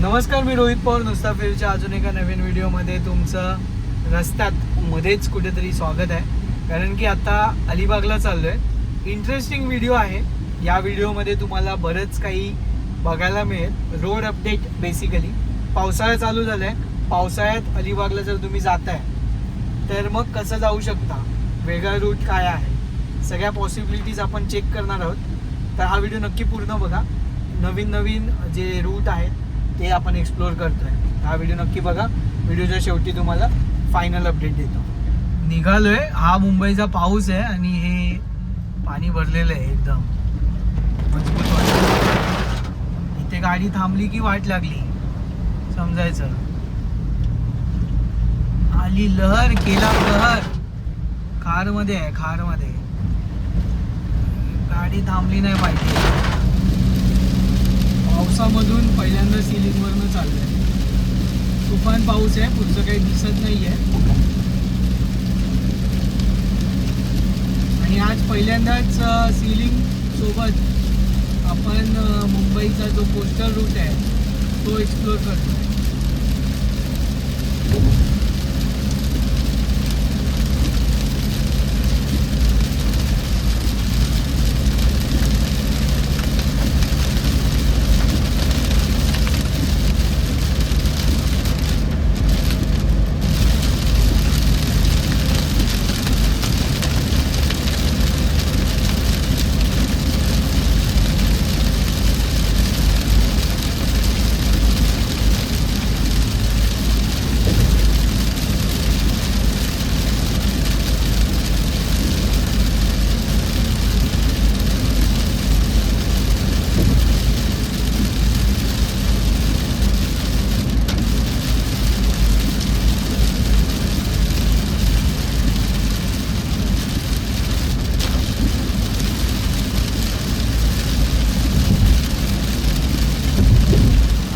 नमस्कार मी रोहित पवार नुस्ताफिरच्या अजून एका नवीन व्हिडिओमध्ये तुमचं रस्त्यात मध्येच कुठेतरी स्वागत आहे. कारण की आता अलिबागला चाललो आहे इंटरेस्टिंग व्हिडिओ आहे. या व्हिडिओमध्ये तुम्हाला बरंच काही बघायला मिळेल. रोड अपडेट बेसिकली पावसाळा चालू झाला आहे पावसाळ्यात अलिबागला जर तुम्ही जाताय तर मग कसं जाऊ शकता? वेगळा रूट काय आहे? सगळ्या पॉसिबिलिटीज आपण चेक करणार आहोत. तर हा व्हिडिओ नक्की पूर्ण बघा. नवीन नवीन जे रूट आहेत ते आपण एक्सप्लोअर करतोय. हा व्हिडिओ नक्की बघा. व्हिडिओच्या शेवटी तुम्हाला फायनल अपडेट देतो. निघालोय. हा मुंबईचा पाऊस आहे आणि हे पाणी भरलेलं आहे एकदम. मजबूत इथे गाडी थांबली की वाट लागली? समजायचं. आली लहर केला प्रहर. खारमध्ये आहे खारमध्ये गाडी थांबली नाही पाहिजे. पावसामधून पहिल्यांदा सिलिंगवरनं चाललं आहे तुफान पाऊस आहे पुढचं काही दिसत नाही आहे आणि आज पहिल्यांदाच सिलिंग सोबत आपण मुंबईचा जो कोस्टल रूट आहे तो एक्सप्लोर करतो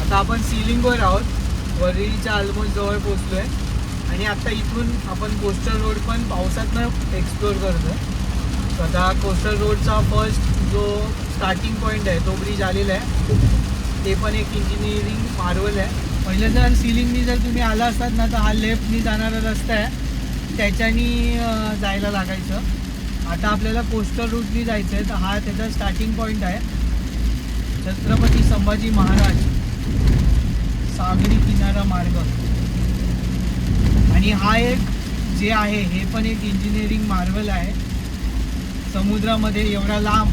आता आपण सिलिंगवर आहोत ऑलमोस्ट जवळ पोहोचलोय आणि आता इथून आपण कोस्टल रोड पण पावसातनं एक्सप्लोर करतोय. आहे आता कोस्टल रोडचा फर्स्ट जो स्टार्टिंग पॉईंट आहे तो ब्रिज आलेला आहे. ते पण एक इंजिनिअरिंग मार्वल आहे. पहिल्यांदा सिलिंगनी जर तुम्ही आला असतात ना तर हा लेफ्टनी जाणारा रस्ता आहे. त्याच्यानी जायला लागायचं. आता आपल्याला कोस्टल रूटनी जायचं आहे तर हा त्याचा स्टार्टिंग पॉईंट आहे. छत्रपती संभाजी महाराज. सागरी किनारा मार्ग. आणि हा एक जे आहे हे पण एक इंजिनिअरिंग मार्वल आहे. समुद्रामध्ये एवढा लांब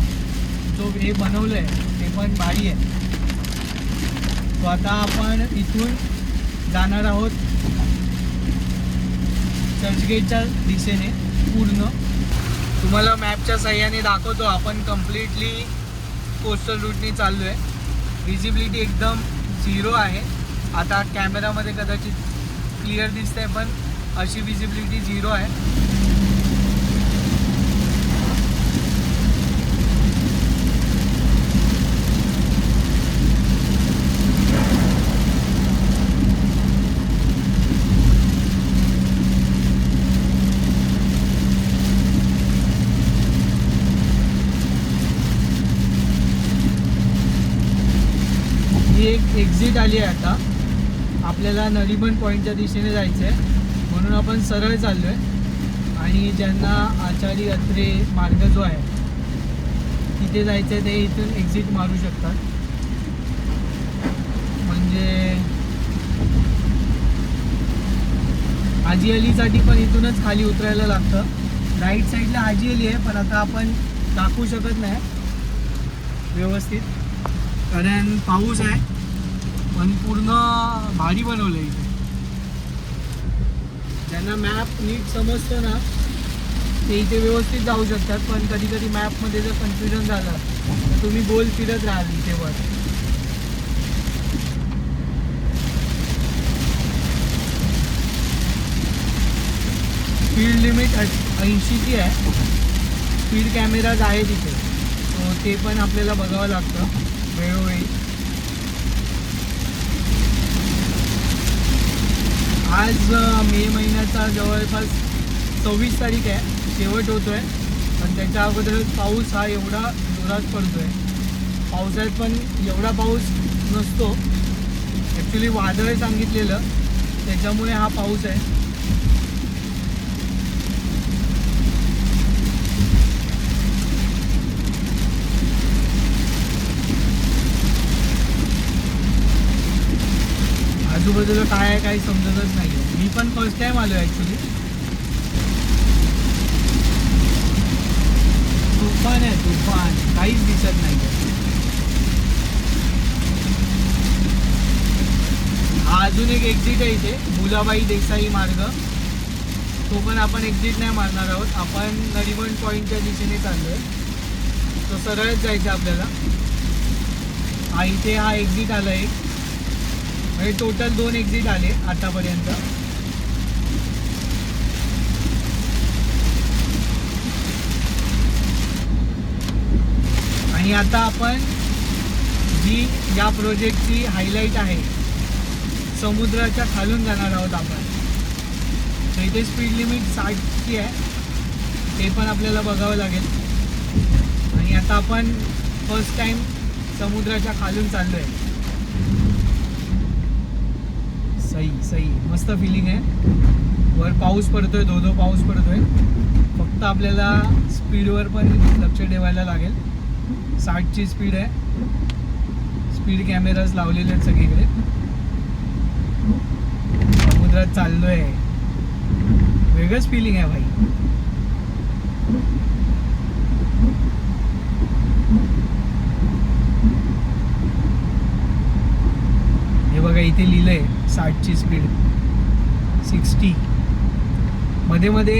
जो हे बनवलं आहे ते पण भारी आहे. तो आता आपण इथून जाणार आहोत चर्चगेटच्या दिशेने पूर्ण. तुम्हाला मॅपच्या सह्याने दाखवतो आपण कम्प्लिटली कोस्टल रूटने चाललो आहे विजिबिलिटी एकदम झिरो आहे. आता कॅमेरामध्ये कदाचित क्लिअर दिसतंय पण अशी विजिबिलिटी झिरो आहे. ही एक एक्झिट आली आहे आता. आपल्याला नलिबन पॉईंटच्या दिशेने जायचं आहे म्हणून आपण सरळ चाललो आहे आणि ज्यांना आचारी अत्रे मार्ग जो आहे तिथे जायचं आहे ते इथून एक्झिट मारू शकतात. म्हणजे हाजी अलीसाठी पण इथूनच खाली उतरायला लागतं. राईट साईडला हाजी अली आहे पण आता आपण दाखवू शकत नाही. व्यवस्थित. कारण पाऊस आहे. पण पूर्ण भारी बनवलं इथे. ज्यांना मॅप नीट समजतं ना ते इथे व्यवस्थित जाऊ शकतात पण कधी कधी मॅपमध्ये जर कन्फ्युजन झालं तर तुम्ही गोल फिरत राहाल इथे वर. स्पीड लिमिट ऐंशीची आहे. स्पीड कॅमेराज आहे तिथे ते पण आपल्याला बघावं लागतं. वेळोवेळी. आज मे महिन्याचा जवळपास सव्वीस तारीख आहे. शेवट होतो आहे पण त्याच्या अगोदर पाऊस हा एवढा जोरात पडतो आहे पावसाळ्यात पण एवढा पाऊस नसतो. ॲक्च्युली वादळ सांगितलेलं. त्याच्यामुळे हा पाऊस आहे. आजूबाजूला काय आहे काही समजतच नाही मी पण फर्स्ट टाइम आलो ॲक्च्युली तुफान आहे तुफान. काहीच दिसत नाही हा अजून एक एक्झिट आहे इथे मुलाबाई देसाई मार्ग. तो पण आपण एक्झिट नाही मारणार आहोत. आपण नरिमन पॉईंटच्या दिशेने चाललोय. तो सरळच जायचं आपल्याला. हा इथे हा एक्झिट आला एक. म्हणजे टोटल दोन एक्झिट आले आतापर्यंत. आणि आता आपण जी या प्रोजेक्टची हायलाईट आहे समुद्राच्या खालून जाणार आहोत आपण. तर इथे स्पीड लिमिट साठची आहे ते पण आपल्याला बघावं लागेल. आणि आता आपण फर्स्ट टाइम समुद्राच्या खालून चाललो आहे सई मस्त फिलिंग आहे. वर पाऊस पडतोय धो धो पाऊस पडतोय. फक्त आपल्याला स्पीडवर पण लक्ष ठेवायला लागेल. साठची स्पीड आहे. स्पीड कॅमेराज लावलेले आहेत सगळीकडे. समुद्रात चाललोय. वेगळंच फिलिंग आहे भाई. बघा इथे लिहिलंय साठची स्पीड सिक्स्टी मध्ये मध्ये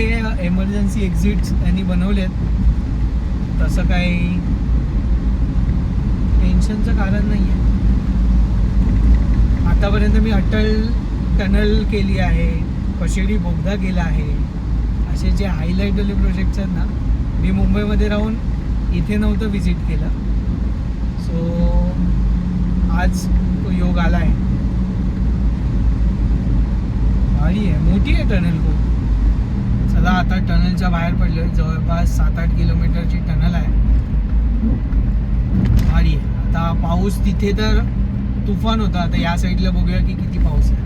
एमर्जन्सी एक्झिट्स त्यांनी बनवलेत. तसं काही टेन्शनचं कारण नाही आहे आतापर्यंत मी अटल टनल केली आहे कशेडी बोगदा केला आहे असे जे हायलाईटवाले प्रोजेक्ट्स आहेत ना मी मुंबईमध्ये राहून इथे नव्हतं व्हिजिट केलं. सो आज तो योग आला आहे भारी आहे. मोठी आहे टनल खूप. चला आता टनलच्या बाहेर पडलो जवळपास सात आठ किलोमीटरची टनल आहे. भारी आहे. आता पाऊस तिथे तर तुफान होता. आता या साईडला बघूया की किती पाऊस आहे.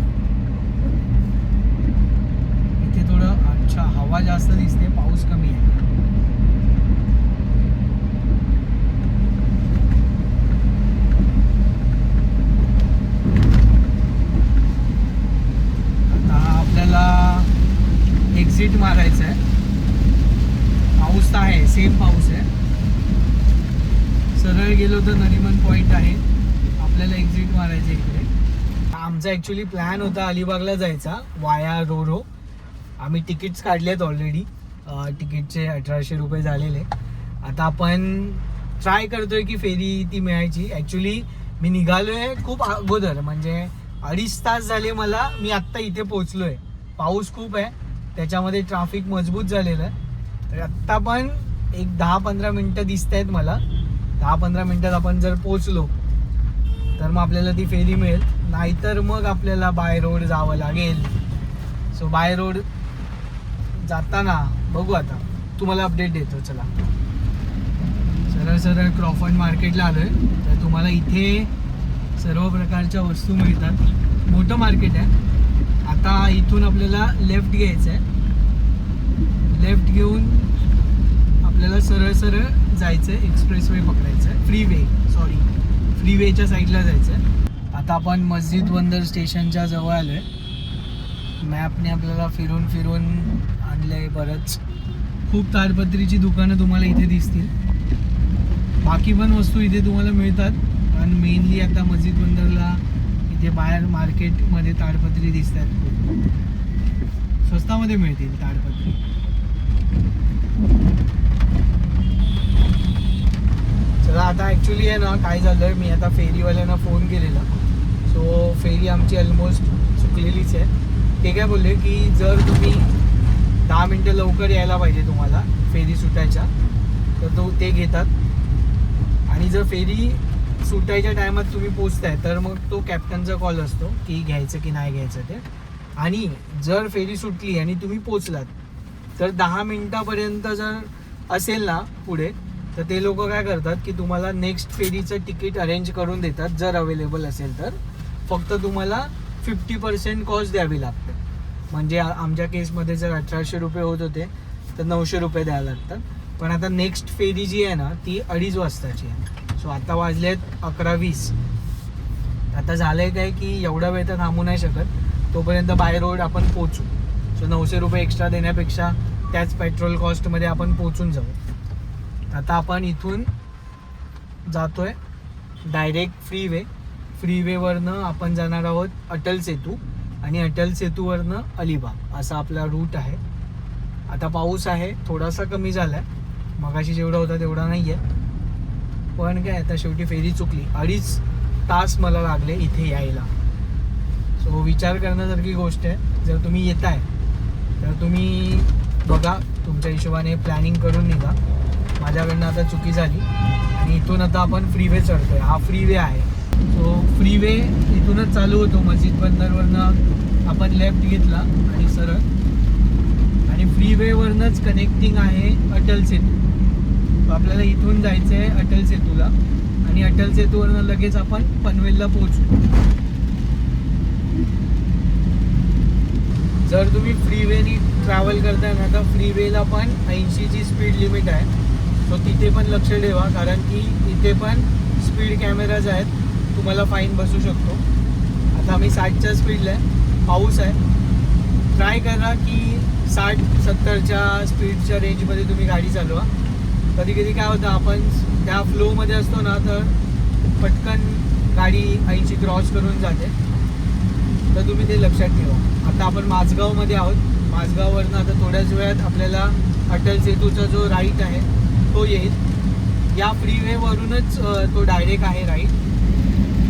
इथे थोडं अच्छा हवा जास्त दिसते. पाऊस कमी आहे आता आपल्याला एक्झिट मारायचं आहे. पाऊस तर आहे सेम पाऊस आहे. सरळ गेलो तर नरिमन पॉईंट आहे. आपल्याला एक्झिट मारायचं इकडे. आमचा ॲक्च्युली प्लॅन होता अलिबागला जायचा वाया रोरो आम्ही तिकीट्स काढले आहेत ऑलरेडी तिकीटचे अठराशे रुपये झालेले. आता आपण ट्राय करतोय की फेरी ती मिळायची. ॲक्च्युली मी निघालो आहे खूप अगोदर. म्हणजे अडीच तास झाले मला. मी आत्ता इथे पोचलो आहे पाऊस खूप आहे. त्याच्यामध्ये ट्राफिक मजबूत झालेलं आहे. तर आत्ता पण एक दहा पंधरा मिनटं दिसत आहेत मला. दहा पंधरा मिनटात आपण जर पोचलो तर मग आपल्याला ती फेरी मिळेल. नाहीतर मग आपल्याला बाय रोड जावं लागेल. सो बाय रोड जाताना बघू आता. तुम्हाला अपडेट देतो चला. सरळ सरळ क्रॉफर्ड मार्केटला आलो आहे तर तुम्हाला इथे सर्व प्रकारच्या वस्तू मिळतात. मोठं मार्केट आहे. आता इथून आपल्याला लेफ्ट घ्यायचं आहे लेफ्ट घेऊन आपल्याला सरळ सरळ जायचं आहे एक्सप्रेस वे पकडायचं आहे फ्री वे सॉरी फ्री वेच्या साईडला जायचं आहे आता आपण मस्जिद बंदर स्टेशनच्या जवळ आलो आहे मॅपने आपल्याला फिरून फिरून आणलं आहे बरंच खूप ताडपत्रीची दुकानं तुम्हाला इथे दिसतील. बाकी पण वस्तू इथे तुम्हाला मिळतात. आणि मेनली आता मस्जिद बंदरला इथे बाहेर मार्केटमध्ये ताडपत्री दिसतात. स्वस्तामध्ये मिळतील ताडपत्री. चला आता ॲक्च्युली आहे ना काय झालं आहे मी आता फेरीवाल्यांना फोन केलेला. सो फेरी आमची ऑलमोस्ट चुकलेलीच आहे. ते काय बोलले की जर तुम्ही दहा मिनटं लवकर यायला पाहिजे तुम्हाला फेरी सुटायच्या तर तो ते घेतात. आणि जर फेरी सुटायच्या टायमात तुम्ही पोचताय तर मग तो कॅप्टनचा कॉल असतो की घ्यायचं की नाही घ्यायचं ते. आणि जर फेरी सुटली आणि तुम्ही पोचलात तर दहा मिनिटापर्यंत जर असेल ना पुढे तर ते लोक काय करतात की तुम्हाला नेक्स्ट फेरीचं तिकीट अरेंज करून देतात जर अवेलेबल असेल तर. फक्त तुम्हाला फिफ्टी पर्सेंट कॉस्ट द्यावी लागते. म्हणजे आमच्या केसमध्ये जर अठराशे रुपये होत होते तर नऊशे रुपये द्यायला लागतात. पण आता नेक्स्ट फेरी जी आहे ना ती अडीच वाजताची आहे. सो आता वाजले आहेत अकरा वीस. आता झालंय काय की एवढा वेळ तर थांबू नाही शकत. तोपर्यंत बाय रोड आपण पोचू सो नऊशे रुपये एक्स्ट्रा देण्यापेक्षा त्याच पेट्रोल कॉस्टमध्ये आपण पोचून जाऊ. आता आपण इथून जातोय डायरेक्ट फ्री वे फ्री वेवरनं आपण जाणार आहोत अटल सेतू आणि अटल सेतूवरनं अलिबाग. असा आपला रूट आहे. आता पाऊस आहे थोडासा कमी झाला आहे मगाशी जेवढा होता तेवढा नाही आहे पण काय आता शेवटी फेरी चुकली. अडीच तास मला लागले इथे यायला. सो विचार करण्यासारखी गोष्ट आहे. जर तुम्ही येत आहे तर तुम्ही बघा तुमच्या हिशोबाने प्लॅनिंग करून निघा. माझ्याकडनं आता चुकी झाली. आणि इथून आता आपण फ्रीवे चढतोय. हा फ्रीवे आहे. सो फ्रीवे इथूनच चालू होतो. मस्जिद बंदरवरनं आपण लेफ्ट घेतला आणि सरळ. आणि फ्रीवेवरनंच कनेक्टिंग आहे अटल सेतू आपल्याला इथून जायचं आहे अटल सेतूला. आणि अटल सेतूवरनं लगेच आपण पनवेलला पोहोचू. जर तुम्ही फ्रीवेनी ट्रॅव्हल करताय ना तर फ्रीवेला पण ऐंशीची स्पीड लिमिट आहे. सो तिथे पण लक्ष ठेवा कारण की इथे पण स्पीड कॅमेराज आहेत. तुम्हाला फाईन बसू शकतो. आता आम्ही साठच्या स्पीडला आहे. पाऊस आहे. ट्राय करा की साठ सत्तरच्या स्पीडच्या रेंजमध्ये तुम्ही गाडी चालवा. कधी कधी काय होतं आपण त्या फ्लोमध्ये असतो ना तर पटकन गाडी ऐंशी क्रॉस करून जाते. तर तुम्ही ते लक्षात ठेवा. आता आपण माझगावमध्ये आहोत. माझगाववरनं आता थोड्याच वेळात आपल्याला अटल सेतूचा जो राईट आहे तो येईल. या फ्रीवेवरूनच तो डायरेक्ट आहे राईट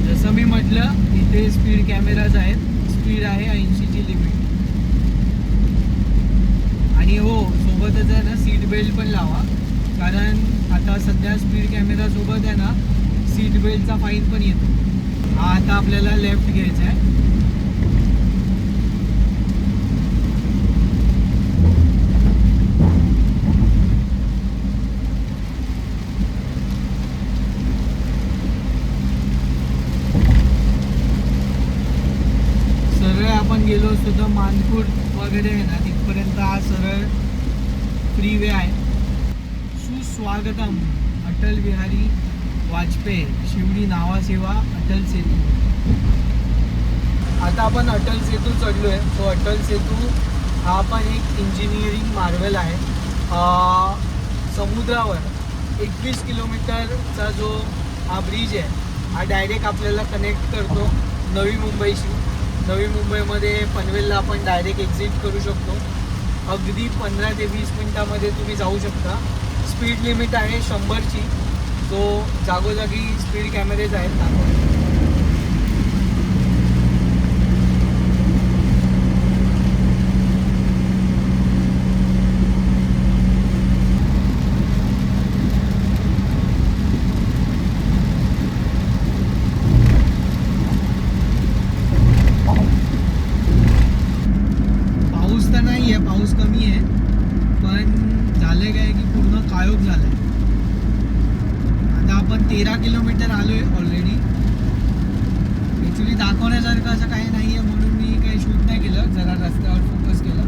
जसं मी म्हटलं इथे स्पीड कॅमेराज आहेत. स्पीड आहे ऐंशीची लिमिट आणि हो सोबतच आहे ना सीट बेल्ट पण लावा. कारण आता सध्या स्पीड कॅमेरासोबत आहे ना सीट बेल्टचा फाईन पण येतो. हा आता आपल्याला लेफ्ट घ्यायचा आहे. सरळ आपण गेलो असतो तर मानपूर वगैरे आहे ना तिथपर्यंत हा सरळ फ्री वे आहे. स्वागतम. अटल बिहारी वाजपेयी शिवडी नावासेवा अटल सेतू. आता आपण अटल सेतू चढलो आहे तो अटल सेतू हा पण एक इंजिनिअरिंग मार्वेल आहे. समुद्रावर एकवीस किलोमीटरचा जो हा ब्रिज आहे हा डायरेक्ट आपल्याला कनेक्ट करतो नवी मुंबईशी. नवी मुंबईमध्ये पनवेलला आपण डायरेक्ट एक्झिट करू शकतो. अगदी पंधरा ते वीस मिनटामध्ये तुम्ही जाऊ शकता. स्पीड लिमिट आहे शंभरची. जो जागोजागी स्पीड कॅमेरेज आहेत. दाखवले पाऊस तर नाही आहे पाऊस कमी आहे पण झालंय काय की पूर्ण काळोख झालाय आता आपण तेरा किलोमीटर आलोय ऑलरेडी ॲक्च्युली दाखवण्यासारखं असं काही नाही आहे म्हणून मी काही शूट नाही केलं जरा रस्त्यावर फोकस केलं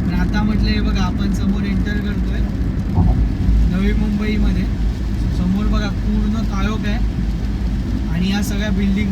पण आता म्हटलं हे बघा आपण समोर एंटर करतोय नवी मुंबईमध्ये समोर बघा पूर्ण काळोख आहे आणि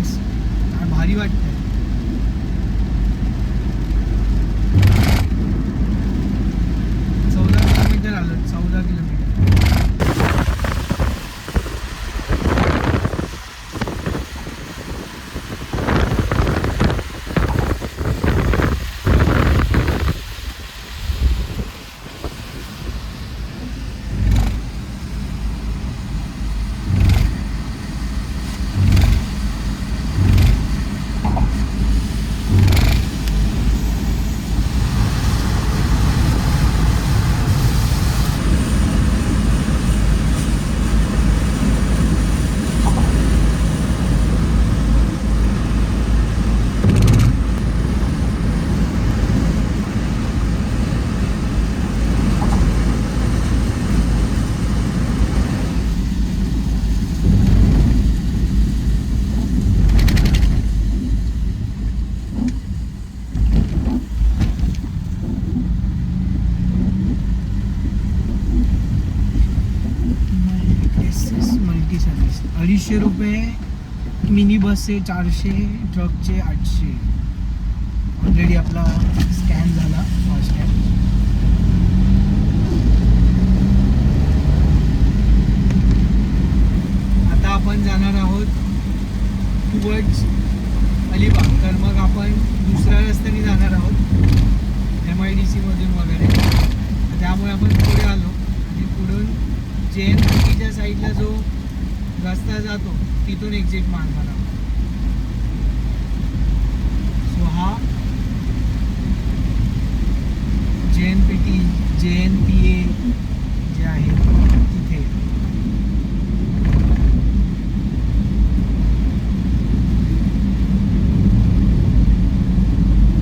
पाचशे रुपये मिनी बसचे चारशे ट्रकचे आठशे. ऑलरेडी आपला स्कॅन झाला फास्टॅग आता आपण जाणार आहोत टुवर्ड्स अलिबाग तर मग आपण दुसऱ्या रस्त्याने जाणार आहोत एम आय डी सीमधून वगैरे. त्यामुळे आपण पुढे आलो. आणि पुढून जे एन पीच्या साईडला जो रस्ता जातो तिथून एक्झिट मारणार सो हा J N P T J N P A जे आहे तिथे.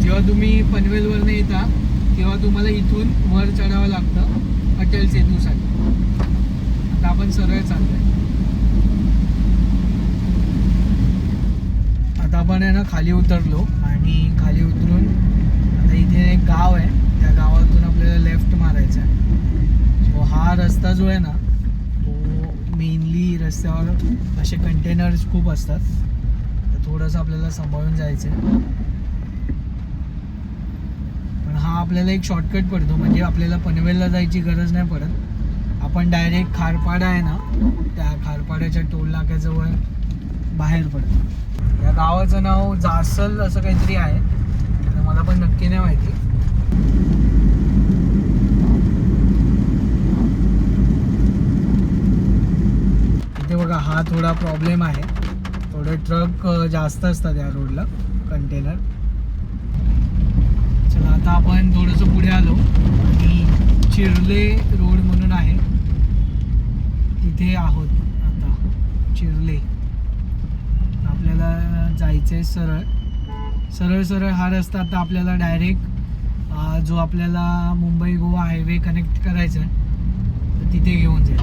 जेव्हा तुम्ही पनवेलवरनं येता तेव्हा तुम्हाला इथून वर चढावं लागतं अटल सेतूसाठी. आता आपण सरळ चाललोय आता आपण आहे ना खाली उतरलो आणि खाली उतरून आता इथे एक गाव आहे. त्या गावातून आपल्याला लेफ्ट मारायचं आहे. सो हा रस्ता जो आहे ना तो मेनली रस्त्यावर असे कंटेनर्स खूप असतात. तर थोडंसं आपल्याला सांभाळून जायचं आहे. पण हा आपल्याला एक शॉर्टकट पडतो. म्हणजे आपल्याला पनवेलला जायची गरज नाही पडत. आपण डायरेक्ट खारपाडा आहे ना त्या खारपाड्याच्या टोल नाक्याजवळ बाहेर पडतो. या गावाचं नाव जासल असं काहीतरी आहे. तर मला पण नक्की नाही माहिती. इथे बघा हा थोडा प्रॉब्लेम आहे. थोडे ट्रक जास्त असतात या रोडला कंटेनर चला आता आपण थोडंसं पुढे आलो. आणि चिरले रोड म्हणून आहे. तिथे आहोत आता. चिरले. आपल्याला जायचं आहे सरळ. सरळ सरळ हा रस्ता आता आपल्याला डायरेक्ट जो आपल्याला मुंबई गोवा हायवे कनेक्ट करायचा आहे तर तिथे घेऊन जाईल.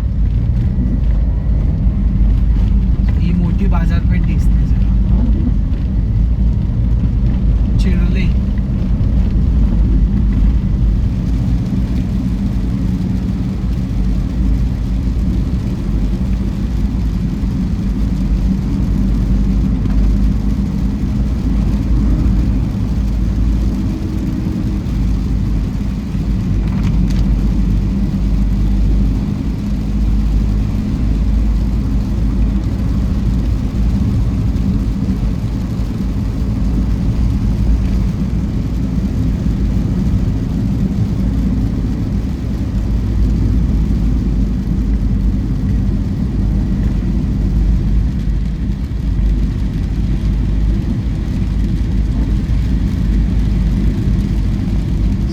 ही मोठी बाजारपेठ दिसते जरा. चिरले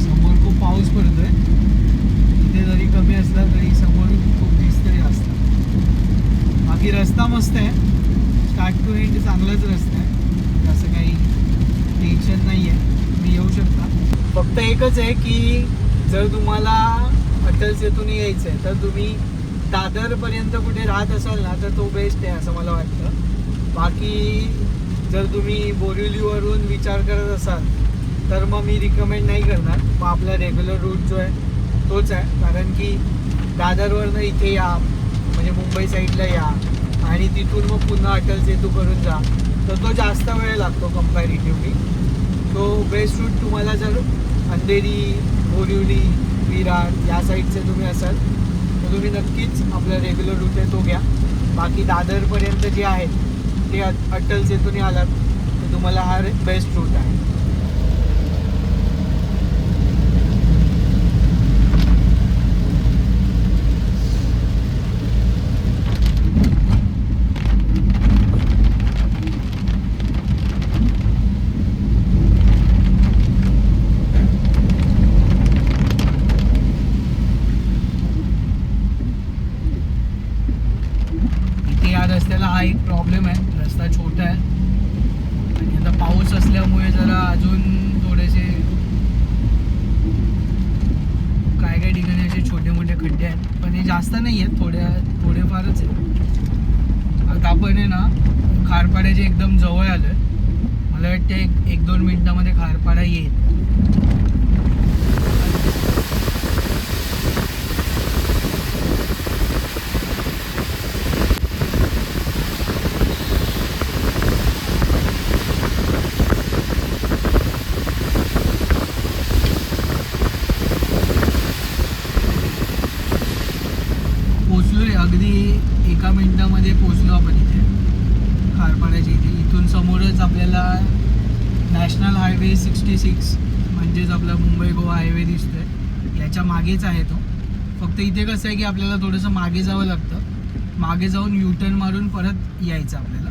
समोर खूप पाऊस पडतोय इथे जरी कमी असला तरी समोर खूप दिसतंय जास्त बाकी रस्ता मस्त आहे स्टार्ट टू एंड चांगलाच रस्ता आहे असं काही टेन्शन नाही आहे तुम्ही येऊ शकता फक्त एकच आहे की जर तुम्हाला अटल सेतून यायचं आहे तर तुम्ही दादरपर्यंत कुठे राहत असाल ना तर तो बेस्ट आहे असं मला वाटतं. बाकी जर तुम्ही बोरिवलीवरून विचार करत असाल तर मग मी रिकमेंड नाही करणार. मग आपला रेग्युलर रूट जो आहे तोच आहे. कारण की दादरवरनं इथे या म्हणजे मुंबई साईडला या आणि तिथून मग पुन्हा अटल सेतू करून जा. तर तो जास्त वेळ लागतो कम्पॅरिटिव्हली तो बेस्ट रूट तुम्हाला जर अंधेरी बोरिवली विरार या साईडचे तुम्ही असाल तुम्ही नक्कीच आपला रेग्युलर रूट आहे तो घ्या. बाकी दादरपर्यंत जे आहे ते अट- अटल सेतूने आलात तर तुम्हाला हा बेस्ट रूट आहे इथे या रस्त्याला हा एक प्रॉब्लेम आहे. रस्ता छोटा आहे. आणि आता पाऊस असल्यामुळे जरा अजून थोडेसे काय काय ठिकाणी असे छोटे मोठे खड्डे आहेत. पण हे जास्त नाही आहेत. थोड्या थोडेफारच आहेत. आता आपण आहे ना खारपाड्याच्या एकदम जवळ आलं मला वाटतं एक एक दोन मिनटामध्ये खारपाडा येईल अगदी एका मिनिटामध्ये पोचलो आपण इथे खारपाड्याच्या इथे इथून समोरच आपल्याला नॅशनल हायवे सिक्स्टी सिक्स म्हणजेच आपला मुंबई गोवा हायवे दिसतोय. याच्या मागेच आहे तो. फक्त इथे कसं आहे की आपल्याला थोडंसं मागे जावं लागतं. मागे जाऊन यूटर्न मारून परत यायचं आपल्याला.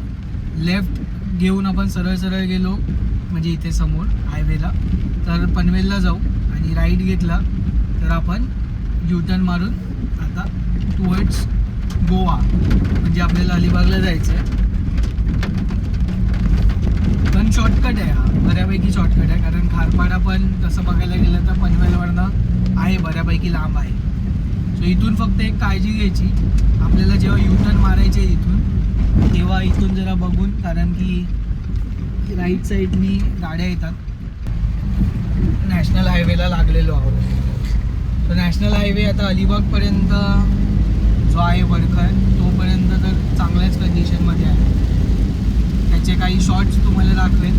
लेफ्ट घेऊन आपण सरळ सरळ गेलो म्हणजे इथे समोर हायवेला तर पनवेलला जाऊ आणि राईट घेतला तर आपण युटर्न मारून आता टुवर्ड्स गोवा. म्हणजे आपल्याला अलिबागला जायचं आहे पण शॉर्टकट आहे हा. बऱ्यापैकी शॉर्टकट आहे. कारण खारपाडा पण तसं बघायला गेलं तर पनवेलवरनं आहे बऱ्यापैकी लांब आहे. सो इथून फक्त एक काळजी घ्यायची. आपल्याला जेव्हा युटर्न मारायचे इथून तेव्हा इथून जरा बघून कारण की राईट साईडनी गाड्या येतात. नॅशनल हायवेला लागलेलो आहोत. तर नॅशनल हायवे आता अलिबागपर्यंत जो आहे वडखळ तोपर्यंत तर चांगल्याच कंडिशनमध्ये आहे त्याचे काही शॉर्ट्स तुम्हाला दाखवेन.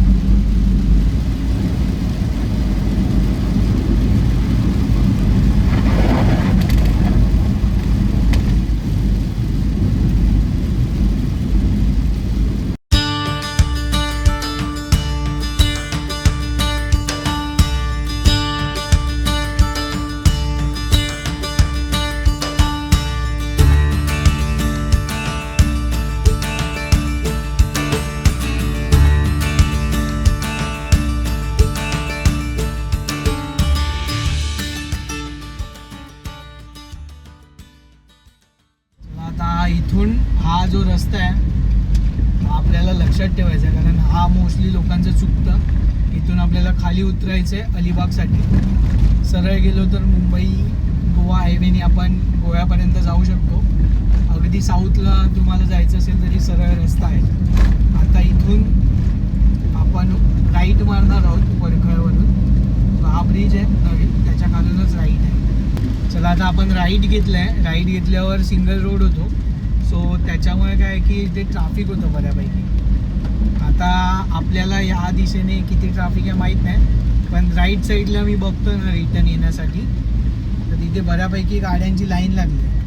खाली उतरायचं आहे अलिबागसाठी. सरळ गेलो तर मुंबई गोवा हायवेने आपण गोव्यापर्यंत जाऊ शकतो. अगदी साऊथला तुम्हाला जायचं असेल तरी सरळ रस्ता आहे. आता इथून आपण राईट मारणार आहोत परखळवरून हा ब्रिज आहे नवीन त्याच्या खालूनच राईट आहे. चला आता आपण राईट आहे राईट घेतल्यावर सिंगल रोड होतो. सो त्याच्यामुळे काय आहे की ते ट्राफिक होतं बऱ्यापैकी. आता आपल्याला या दिशेने किती ट्राफिक आहे माहीत नाही पण राईट साईडला मी बघतो ना रिटर्न येण्यासाठी. तर तिथे बऱ्यापैकी गाड्यांची लाईन लागली आहे.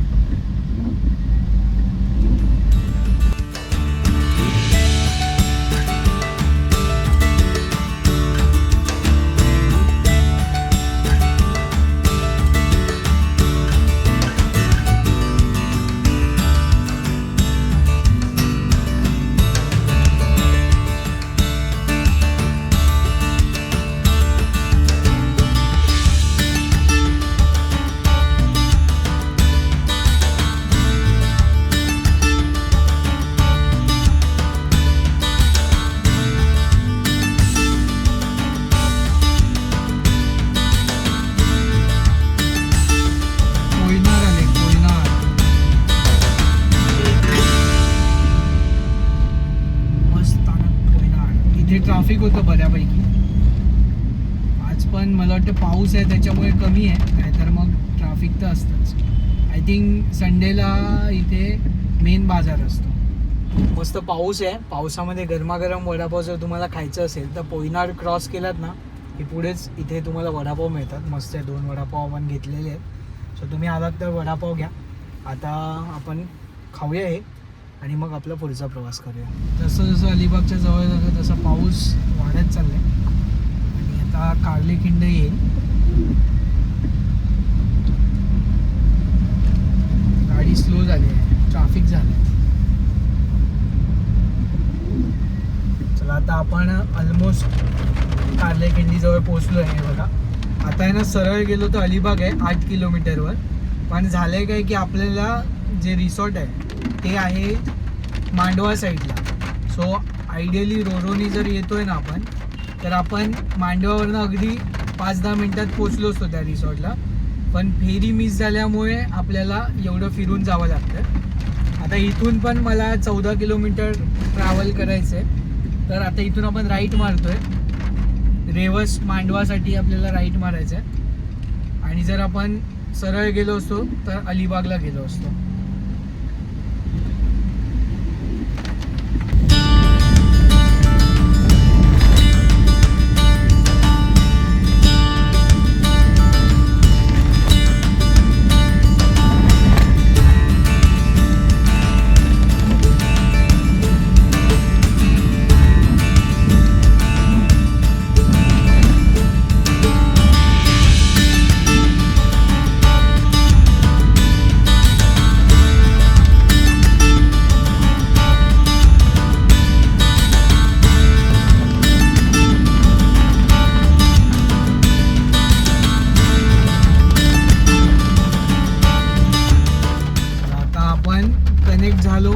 कमी आहे नाहीतर मग ट्राफिक तर असतंच. आय थिंक संडेला इथे मेन बाजार असतो. मस्त पाऊस आहे. पावसामध्ये गरमागरम वडापाव जर तुम्हाला खायचं असेल तर पोयनाड क्रॉस केलात ना की पुढेच इथे तुम्हाला वडापाव मिळतात. मस्त आहे. दोन वडापाव आपण घेतलेले आहेत. सो तुम्ही आलात तर वडापाव घ्या. आता आपण खाऊया हे आणि मग आपला पुढचा प्रवास करूया. जसं जसं अलिबागच्या जवळ जातं तसं पाऊस वाढत चाललाय. आणि आता कार्ले खिंड येईल. गाडी स्लो झाली आहे. ट्राफिक झालं चला आता आपण ऑलमोस्ट कार्ले किंडीजवळ पोहोचलो आहे बघा. आता आहे ना सरळ गेलो तर अलिबाग आहे आठ किलोमीटरवर. पण झालं आहे काय की आपल्याला जे रिसॉर्ट आहे ते आहे मांडवा साईडला सो आयडियली रोरोनी जर येतोय ना आपण तर आपण मांडवावरनं अगदी पाच दहा मिनटात पोचलो असतो त्या रिसॉर्टला पण फेरी मिस झाल्यामुळे आपल्याला एवढं फिरून जावं लागतं. आता इथून पण मला चौदा किलोमीटर ट्रॅव्हल करायचं आहे तर आता इथून आपण राईट मारतोय. रेवस मांडवासाठी आपल्याला राईट मारायचं आहे आणि जर आपण सरळ गेलो असतो तर अलिबागला गेलो असतो. कनेक्ट झालो.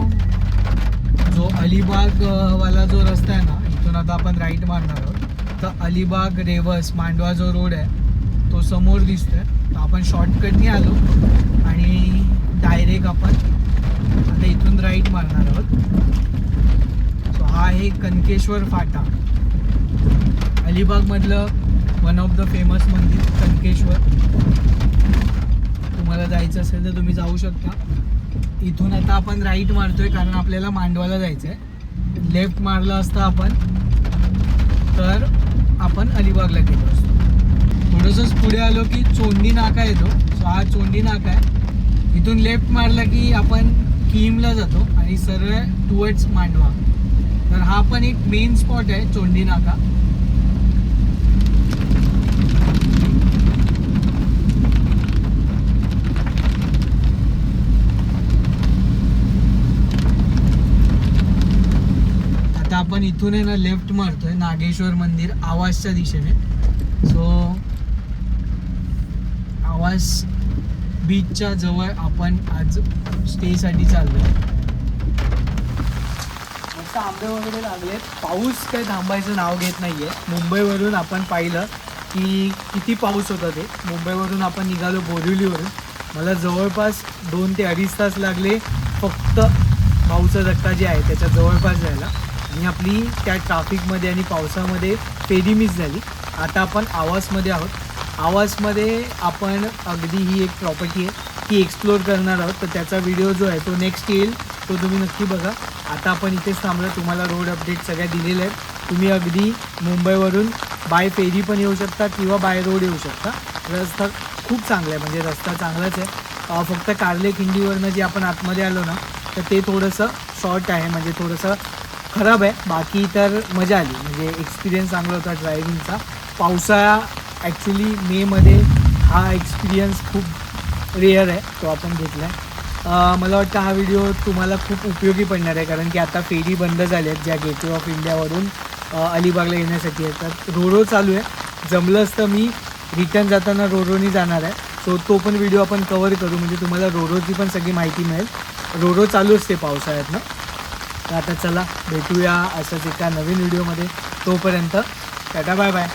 जो अलिबागवाला जो रस्ता आहे ना इथून आता आपण राईट मारणार आहोत. तर अलिबाग रेवस मांडवा जो रोड आहे तो समोर दिसतोय. तर आपण शॉर्टकटने आलो आणि डायरेक्ट आपण आता इथून राईट मारणार आहोत. सो हा आहे कनकेश्वर फाटा. अलिबागमधलं वन ऑफ द फेमस मंदिर कनकेश्वर. तुम्हाला जायचं असेल तर तुम्ही जाऊ शकता. इथून आता आपण राईट मारतोय कारण आपल्याला मांडवाला जायचं आहे लेफ्ट मारलं असतं आपण तर आपण अलिबागला गेलो असतो. थोडंसंच पुढे आलो की चोंडी नाका येतो. सो हा चोंडी नाका आहे. इथून लेफ्ट मारला की आपण किमला जातो आणि सरळ टुवर्ड्स मांडवा. तर हा पण एक मेन स्पॉट आहे चोंडी नाका आता आपण इथून आहे ना लेफ्ट मारतोय नागेश्वर मंदिर आवाजच्या दिशेने. सो आवास बीचच्या जवळ आपण आज स्टेसाठी चाललोय. मस्त आंबे वगैरे लागले पाऊस काही थांबायचं नाव घेत नाही आहे मुंबईवरून आपण पाहिलं की किती पाऊस होता ते. मुंबईवरून आपण निघालो बोरिवलीवरून मला जवळपास दोन ते अडीच तास लागले. फक्त पाऊसचा धक्का जे आहे त्याच्या जवळपास जायला. आणि आपली त्या ट्राफिकमध्ये आणि पावसामध्ये फेरी मिस झाली. आता आपण आवासमध्ये आहोत. आवासमध्ये आपण अगदी ही एक प्रॉपर्टी आहे ती एक्सप्लोअर करणार आहोत. तर त्याचा व्हिडिओ जो आहे तो नेक्स्ट येईल. तो तुम्ही नक्की बघा. आता आपण इथेच थांबलो. तुम्हाला रोड अपडेट सगळ्या दिलेल्या आहेत. तुम्ही अगदी मुंबईवरून बाय फेरी पण येऊ शकता किंवा बाय रोड येऊ शकता. रस्ता खूप चांगला आहे. म्हणजे रस्ता चांगलाच आहे. फक्त कार्ले खिंडीवरनं जे आपण आतमध्ये आलो ना तर ते थोडंसं शॉर्ट आहे. म्हणजे थोडंसं खराब आहे बाकी तर मजा आली. म्हणजे एक्सपिरियन्स चांगला होता ड्रायव्हिंगचा पावसाळा ॲक्च्युली मेमध्ये हा एक्सपिरियन्स खूप रेअर आहे तो आपण घेतला आहे मला वाटतं हा व्हिडिओ तुम्हाला खूप उपयोगी पडणार आहे कारण की आता फेरी बंद झाल्या आहेत ज्या गेटवे ऑफ इंडियावरून अलिबागला येण्यासाठी येतात रोरो चालू आहे. जमलं असतं मी रिटर्न जाताना रोरोनी जाणार आहे. सो तो पण व्हिडिओ आपण कवर करू. म्हणजे तुम्हाला रोरोची पण सगळी माहिती मिळेल. रोरो चालू असते पावसाळ्यातनं. तर आता चला भेटूया असंच एका नवीन व्हिडिओमध्ये. तोपर्यंत टाटा बाय बाय.